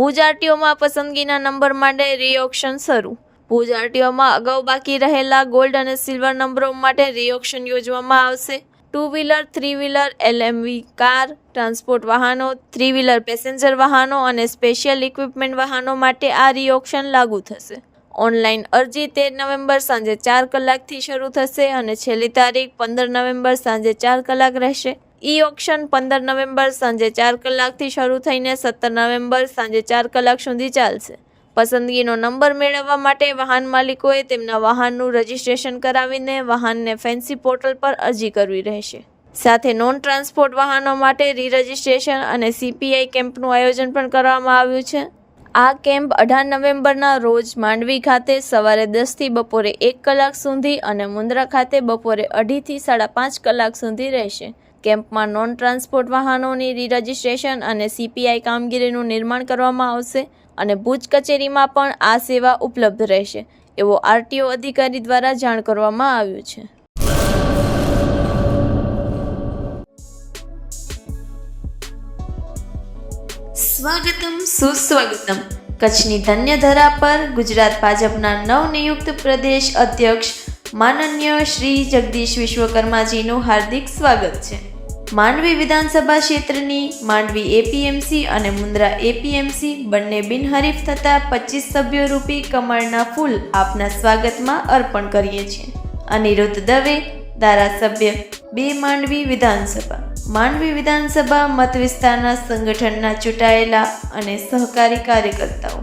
ભુજ આરટીઓમાં પસંદગીના નંબર માટે રીઓક્શન શરૂ. ભુજ આરટીઓમાં અગાઉ બાકી રહેલા ગોલ્ડ અને સિલ્વર નંબરો માટે રીઓક્શન યોજવામાં આવશે. Two wheeler three wheeler LMV car transport વાહનો થ્રી વ્હીલર પેસેન્જર વાહનો અને સ્પેશિયલ ઇક્વિપમેન્ટ વાહનો માટે આ રીઓક્શન લાગુ થશે. ઓનલાઈન અરજી તેર નવેમ્બર સાંજે ચાર કલાકથી શરૂ થશે અને છેલ્લી તારીખ પંદર નવેમ્બર સાંજે ચાર કલાક રહેશે. ઈ ઓક્શન પંદર નવેમ્બર સાંજે ચાર કલાકથી શરૂ થઈને સત્તર નવેમ્બર સાંજે ચાર કલાક સુધી ચાલશે. પસંદગીનો નંબર મેળવવા માટે વાહન માલિકોએ તેમના વાહનનું રજિસ્ટ્રેશન કરાવીને વાહનને ફેન્સી પોર્ટલ પર અરજી કરવી રહેશે. સાથે નોન ટ્રાન્સપોર્ટ વાહનો માટે રી રજિસ્ટ્રેશન અને સીપીઆઈ કેમ્પનું આયોજન પણ કરવામાં આવ્યું છે. આ કેમ્પ અઢાર નવેમ્બરના રોજ માંડવી ખાતે સવારે દસથી બપોરે એક કલાક સુધી અને મુન્દ્રા ખાતે બપોરે અઢીથી સાડા પાંચ કલાક સુધી રહેશે. કેમ્પમાં નોન ટ્રાન્સપોર્ટ વાહનોની રી રજિસ્ટ્રેશન અને સીપીઆઈ કામગીરીનું નિર્માણ કરવામાં આવશે અને ભુજ કચેરીમાં પણ આ સેવા ઉપલબ્ધ રહેશે, એવો આરટીઓ અધિકારી દ્વારા જાણ કરવામાં આવ્યું છે. સ્વાગતમ, સુસ્વાગતમ. કચ્છની ધન્ય ધરા પર ગુજરાત ભાજપના નવનિયુક્ત પ્રદેશ અધ્યક્ષ માનનીય શ્રી જગદીશ વિશ્વકર્માજીનું હાર્દિક સ્વાગત છે. માંડવી વિધાનસભા ક્ષેત્રની માંડવી એપીએમસી અને મુન્દ્રા એપીએમસી બંને બિનહરીફ થતા પચીસ સભ્યો રૂપી કમળના ફૂલ આપના સ્વાગતમાં અર્પણ કરીએ છીએ. અનિરુદ્ધ દવે, ધારાસભ્ય, બે માંડવી વિધાનસભા. માંડવી વિધાનસભા મત વિસ્તારના સંગઠનના ચૂંટાયેલા અને સહકારી કાર્યકર્તાઓ.